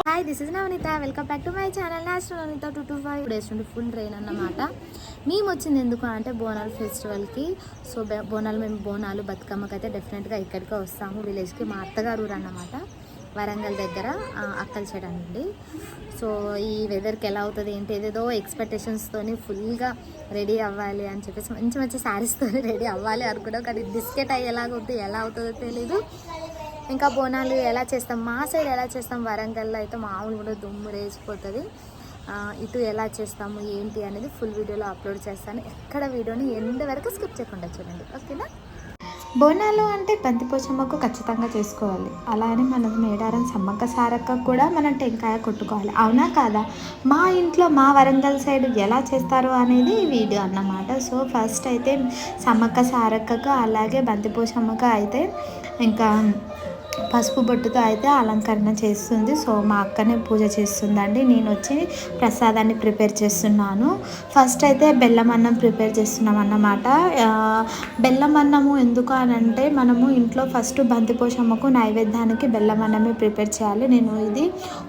Hi this is Navaneetha welcome back to my channel natural Navaneetha two two five days నుండి full train అన్నమాట. మేము వచ్చింది ఎందుకు అంటే బోనాలు ఫెస్టివల్కి సో బె- బోనాలు మేము బోనాలు బతుకమ్మకి అయితే డెఫినెట్గా ఇక్కడికే వస్తాము. విలేజ్కి మా అత్తగారు ఊరు అన్నమాట. వరంగల్ దగ్గర అక్కల చెడు అండి. సో ఈ వెదర్కి ఎలా అవుతుంది ఏంటి ఏదేదో ఎక్స్పెక్టేషన్స్తోని ఫుల్గా రెడీ అవ్వాలి అని చెప్పేసి మంచి మంచి శారీస్తో రెడీ అవ్వాలి అనుకున్నాం. కానీ బిస్కెట్ అయ్యేలాగా ఎలా అవుతుందో తెలీదు. ఇంకా బోనాలు ఎలా చేస్తాం మా సైడ్ ఎలా చేస్తాం వరంగల్లో అయితే మామూలు కూడా దుమ్ము రేసిపోతుంది ఇటు ఎలా చేస్తాము ఏంటి అనేది ఫుల్ వీడియోలో అప్లోడ్ చేస్తాను. ఎక్కడ వీడియోని ఎండ్ వరకు స్కిప్ చేయకుండా చూడండి. ఓకేనా? బోనాలు అంటే బంతిపోచమ్మకు ఖచ్చితంగా చేసుకోవాలి. అలా అని మనం మేడారం సమ్మక్క సారక్క కూడా మనం టెంకాయ కొట్టుకోవాలి. అవునా కాదా? మా ఇంట్లో మా వరంగల్ సైడ్ ఎలా చేస్తారు అనేది వీడియో అన్నమాట. సో ఫస్ట్ అయితే సమ్మక్క సారక్కకు అలాగే బంతిపోచమ్మకు అయితే ఇంకా పసుపు బొట్టుతో అయితే అలంకరణ చేస్తుంది. సో మా అక్కనే పూజ చేస్తుందండి. నేను వచ్చి ప్రసాదాన్ని ప్రిపేర్ చేస్తున్నాను. ఫస్ట్ అయితే బెల్లం అన్నం ప్రిపేర్ చేస్తున్నాం అన్నమాట బెల్లం అన్నము ఎందుకు అని అంటే మనము ఇంట్లో ఫస్ట్ బంతిపోషమ్మకు నైవేద్యానికి బెల్లం అన్నమే ప్రిపేర్ చేయాలి. నేను ఇది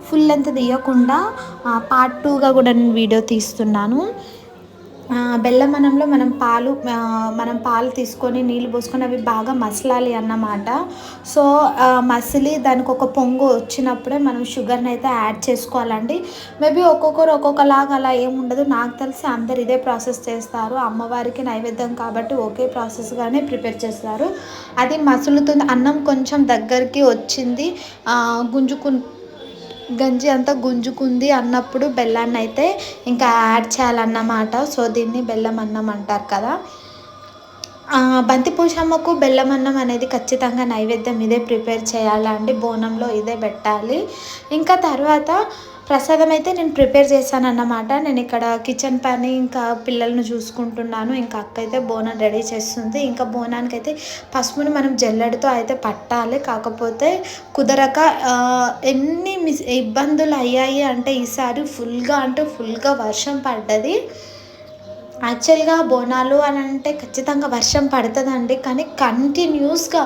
ఫుల్ లెంత్ తీయకుండా పార్ట్ టూగా కూడా నేను వీడియో తీస్తున్నాను. బెల్లం అన్నంలో మనం పాలు మనం పాలు తీసుకొని నీళ్ళు పోసుకొని అవి బాగా మసలాలి అన్నమాట. సో మసిలి దానికి ఒక పొంగు వచ్చినప్పుడే మనం షుగర్ని అయితే యాడ్ చేసుకోవాలండి. మేబీ ఒక్కొక్కరు ఒక్కొక్కలాగా అలా ఏముండదు నాకు తెలిసి అందరు ఇదే ప్రాసెస్ చేస్తారు. అమ్మవారికి నైవేద్యం కాబట్టి ఒకే ప్రాసెస్గానే ప్రిపేర్ చేస్తారు. అది మసులుతుంది. అన్నం కొంచెం దగ్గరికి వచ్చింది. గుంజుకు గంజి అంతా గుంజుకుంది అన్నప్పుడు బెల్లాన్ని అయితే ఇంకా యాడ్ చేయాలన్నమాట. సో దీన్ని బెల్లం అన్నం అంటారు కదా. ఆ, బంతి పోషమ్మకు బెల్లం అన్నం అనేది ఖచ్చితంగా నైవేద్యం ఇదే ప్రిపేర్ చేయాలండి బోనంలో ఇదే పెట్టాలి. ఇంకా తర్వాత ప్రసాదం అయితే నేను ప్రిపేర్ చేశాను అన్నమాట నేను ఇక్కడ కిచెన్ పని ఇంకా పిల్లలను చూసుకుంటున్నాను. ఇంకా అక్క అయితే బోనం రెడీ చేస్తుంది. ఇంకా బోనానికి అయితే పసుపుని మనం జల్లెడతో అయితే పట్టాలి. కాకపోతే కుదరక ఎన్ని మిస్ ఇబ్బందులు అయ్యాయి అంటే ఈసారి ఫుల్గా అంటే ఫుల్గా వర్షం పడ్డది. యాక్చువల్గా బోనాలు అని అంటే ఖచ్చితంగా వర్షం పడుతుందండి. కానీ కంటిన్యూస్గా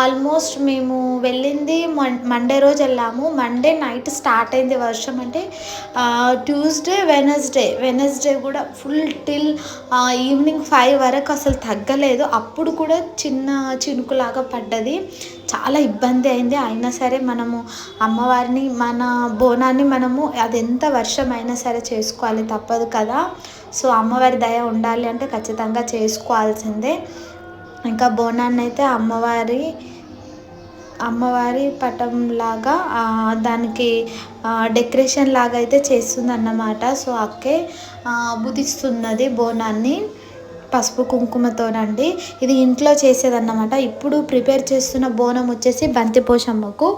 ఆల్మోస్ట్ మేము వెళ్ళింది మన్ మండే రోజు వెళ్ళాము. మండే నైట్ స్టార్ట్ అయింది వర్షం అంటే ట్యూస్డే వెనస్డే. వెనస్డే కూడా ఫుల్ టిల్ ఈవినింగ్ ఫైవ్ వరకు అసలు తగ్గలేదు. అప్పుడు కూడా చిన్న చినుకులాగా పడ్డది. చాలా ఇబ్బంది అయింది. అయినా సరే మనము అమ్మవారిని మన బోనాన్ని మనము అది ఎంత వర్షం అయినా సరే చేసుకోవాలి తప్పదు కదా. సో అమ్మవారి దయ ఉండాలి అంటే ఖచ్చితంగా చేసుకోవాల్సిందే. ఇంకా బోనాన్ని అయితే అమ్మవారి అమ్మవారి పటం లాగా దానికి డెకరేషన్ లాగా అయితే చేస్తుంది అన్నమాట సో అక్కే బుధిస్తున్నది బోనాన్ని. పసుపు కుంకుమతోనండి. ఇది ఇంట్లో చేసేదన్నమాట. ఇప్పుడు ప్రిపేర్ చేస్తున్న బోనం వచ్చేసి బంతిపోషమ్మకు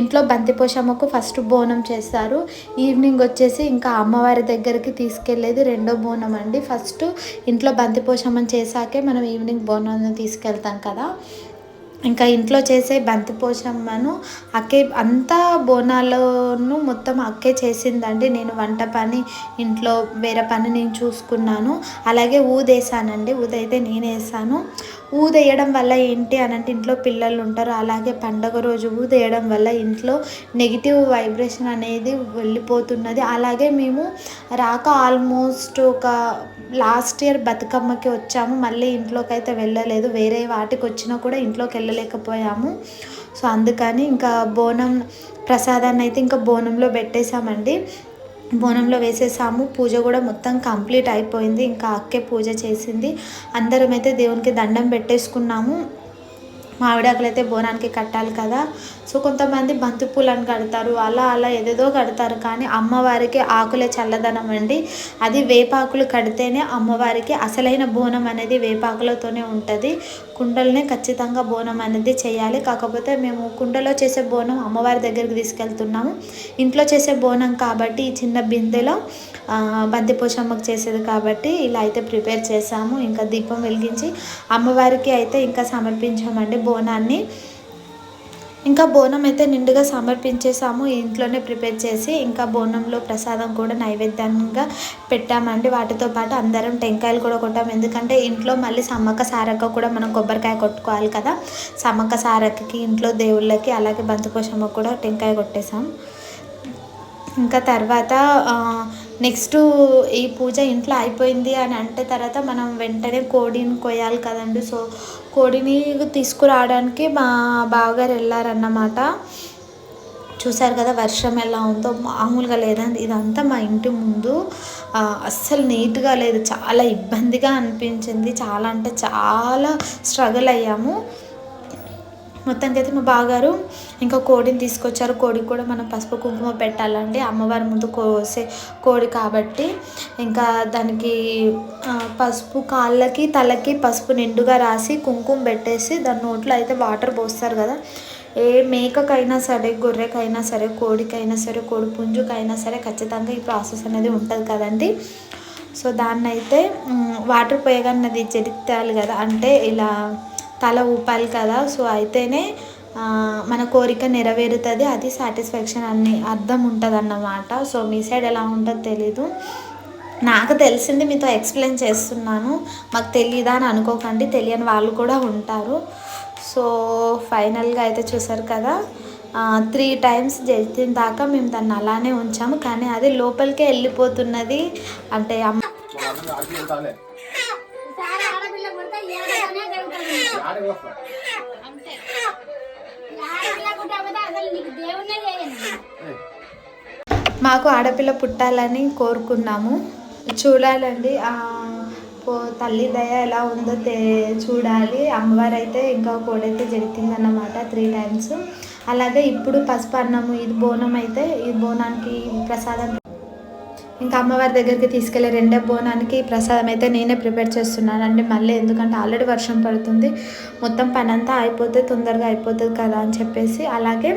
ఇంట్లో బంతిపోషమ్మకు ఫస్ట్ బోనం చేస్తారు. ఈవినింగ్ వచ్చేసి ఇంకా అమ్మవారి దగ్గరికి తీసుకెళ్ళేది రెండో బోనం అండి ఫస్ట్ ఇంట్లో బంతిపోషమ్మని చేశాకే మనం ఈవినింగ్ బోనాన్ని తీసుకెళ్తాం కదా. ఇంకా ఇంట్లో చేసే బంతి పోషమ్మను అక్కే అంతా బోనాలను మొత్తం అక్కే చేసిందండి. నేను వంట పని ఇంట్లో వేరే పని నేను చూసుకున్నాను. అలాగే ఊదేసానండి ఊదైతే నేను వేసాను ఊదేయడం వల్ల ఏంటి అని అంటే ఇంట్లో పిల్లలు ఉంటారు. అలాగే పండగ రోజు ఊదేయడం వల్ల ఇంట్లో నెగిటివ్ వైబ్రేషన్ అనేది వెళ్ళిపోతున్నది. అలాగే మేము రాక ఆల్మోస్ట్ ఒక లాస్ట్ ఇయర్ బతుకమ్మకి వచ్చాము. మళ్ళీ ఇంట్లోకి అయితే వెళ్ళలేదు. వేరే వాటికి వచ్చినా కూడా ఇంట్లోకి వెళ్ళలేకపోయాము. సో అందుకని ఇంకా బోనం ప్రసాదాన్ని అయితే ఇంకా బోనంలో పెట్టేశామండి. బోనంలో వేసేసాము. పూజ కూడా మొత్తం కంప్లీట్ అయిపోయింది. ఇంకా అక్కే పూజ చేసింది. అందరం అయితే దేవునికి దండం పెట్టేసుకున్నాము. మామిడాకులు అయితే బోనానికి కట్టాలి కదా. సో కొంతమంది బంతిపూలను కడతారు. అలా అలా ఏదేదో కడతారు. కానీ అమ్మవారికి ఆకులే చల్లదనం అండి. అది వేపాకులు కడితేనే అమ్మవారికి అసలైన బోనం అనేది వేపాకులతోనే ఉంటుంది. కుండలనే ఖచ్చితంగా బోనం అనేది చేయాలి. కాకపోతే మేము కుండలో చేసే బోనం అమ్మవారి దగ్గరికి తీసుకెళ్తున్నాము. ఇంట్లో చేసే బోనం కాబట్టి ఈ చిన్న బిందెలో బంతిపోషమ్మకు చేసేది కాబట్టి ఇలా అయితే ప్రిపేర్ చేసాము. ఇంకా దీపం వెలిగించి అమ్మవారికి అయితే ఇంకా సమర్పించామండి. బోనాన్ని. ఇంకా బోనం అయితే నిండుగా సమర్పించేసాము ఇంట్లోనే ప్రిపేర్ చేసి ఇంకా బోనంలో ప్రసాదం కూడా నైవేద్యంగా పెట్టామండి. వాటితో పాటు అందరం టెంకాయలు కూడా కొట్టాము. ఎందుకంటే ఇంట్లో మళ్ళీ సమ్మక్క సారక్క కూడా మనం కొబ్బరికాయ కొట్టుకోవాలి కదా. సమ్మక్క సారక్కకి ఇంట్లో దేవుళ్ళకి అలాగే బంతిపోషమ్మ కూడా టెంకాయ కొట్టేసాం ఇంకా తర్వాత నెక్స్ట్ ఈ పూజ ఇంట్లో అయిపోయింది అని అంటే తర్వాత మనం వెంటనే కోడిని కొయ్యాలి కదండి. సో కోడిని తీసుకురావడానికి మా బావగారు వెళ్ళారన్నమాట. చూసారు కదా వర్షం ఎలా ఉందో మామూలుగా లేదండి. ఇదంతా మా ఇంటి ముందు. అస్సలు నీట్గా లేదు. చాలా ఇబ్బందిగా అనిపించింది. చాలా అంటే చాలా స్ట్రగుల్ అయ్యాము. మొత్తానికి అయితే మా బాగారు ఇంకా కోడిని తీసుకొచ్చారు. కోడికి కూడా మనం పసుపు కుంకుమ పెట్టాలండి. అమ్మవారి ముందు కోసే కోడి కాబట్టి ఇంకా దానికి పసుపు కాళ్ళకి తలకి పసుపు నిండుగా రాసి కుంకుమ పెట్టేసి దాని నోట్లో అయితే వాటర్ పోస్తారు కదా. ఏ మేకకైనా సరే గొర్రెకైనా సరే కోడికైనా సరే కోడి పుంజుకైనా సరే ఖచ్చితంగా ఈ ప్రాసెస్ అనేది ఉంటుంది కదండి. సో దాన్నైతే వాటర్ పోయగానే అది చెడితాలి కదా. అంటే ఇలా తల ఊపాలి కదా. సో అయితేనే మన కోరిక నెరవేరుతుంది. అది సాటిస్ఫాక్షన్ అని అర్థం ఉంటుంది అన్నమాట సో మీ సైడ్ ఎలా ఉంటుందో తెలీదు. నాకు తెలిసింది మీతో ఎక్స్ప్లెయిన్ చేస్తున్నాను. మాకు తెలియదా అని అనుకోకండి. తెలియని వాళ్ళు కూడా ఉంటారు. సో ఫైనల్గా అయితే చూసారు కదా. త్రీ టైమ్స్ చేసిన దాకా మేము దాన్ని అలానే ఉంచాము. కానీ అది లోపలికే వెళ్ళిపోతున్నది. అంటే అమ్మ మాకు ఆడపిల్ల పుట్టాలని కోరుకున్నాము. చూడాలండి తల్లి దయ ఎలా ఉందో తే చూడాలి. అమ్మవారు అయితే ఇంకా కోడైతే జరిగిందన్నమాట త్రీ టైమ్స్. అలాగే ఇప్పుడు పసుపు అన్నము ఇది బోనం అయితే ఈ బోనానికి ప్రసాదం ఇంకా అమ్మవారి దగ్గరికి తీసుకెళ్ళే రెండో బోనానికి ప్రసాదం అయితే నేనే ప్రిపేర్ చేస్తున్నానండి. మళ్ళీ ఎందుకంటే ఆల్రెడీ వర్షం పడుతుంది. మొత్తం పని అంతా అయిపోతే తొందరగా అయిపోతుంది కదా అని చెప్పేసి అలాగే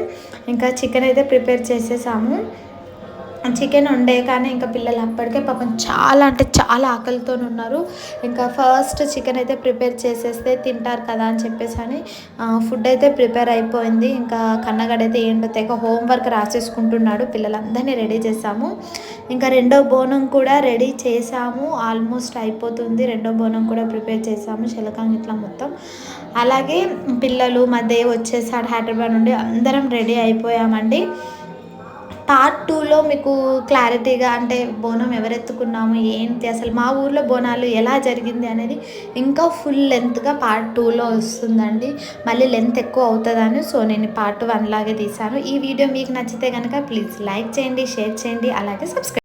ఇంకా చికెన్ అయితే ప్రిపేర్ చేసేసాము. చికెన్ వండే కానీ ఇంకా పిల్లలు అప్పటికే పాపం చాలా అంటే చాలా ఆకలితో ఉన్నారు. ఇంకా ఫస్ట్ చికెన్ అయితే ప్రిపేర్ చేసేస్తే తింటారు కదా అని చెప్పేసి అని ఫుడ్ అయితే ప్రిపేర్ అయిపోయింది. ఇంకా కన్నగడ అయితే ఏంటో తెగ హోంవర్క్ రాసేసుకుంటున్నాడు. పిల్లలందరినీ రెడీ చేసాము ఇంకా రెండో బోనం కూడా రెడీ చేసాము ఆల్మోస్ట్ అయిపోతుంది. రెండో బోనం కూడా ప్రిపేర్ చేసాము శిలకాంగ్ ఇట్లా మొత్తం. అలాగే పిల్లలు మా దేవ్ వచ్చేసాడు హైదరాబాద్ నుండి. అందరం రెడీ అయిపోయామండి. పార్ట్ టూలో మీకు క్లారిటీగా అంటే బోనం ఎవరెత్తుకున్నాము ఏంటి అసలు మా ఊర్లో బోనాలు ఎలా జరిగింది అనేది ఇంకా ఫుల్ లెంత్గా పార్ట్ టూలో వస్తుందండి. మళ్ళీ లెంత్ ఎక్కువ అవుతుందని సో నేను పార్ట్ వన్ లాగే తీశాను. ఈ వీడియో మీకు నచ్చితే కనుక ప్లీజ్ లైక్ చేయండి షేర్ చేయండి అలాగే సబ్స్క్రైబ్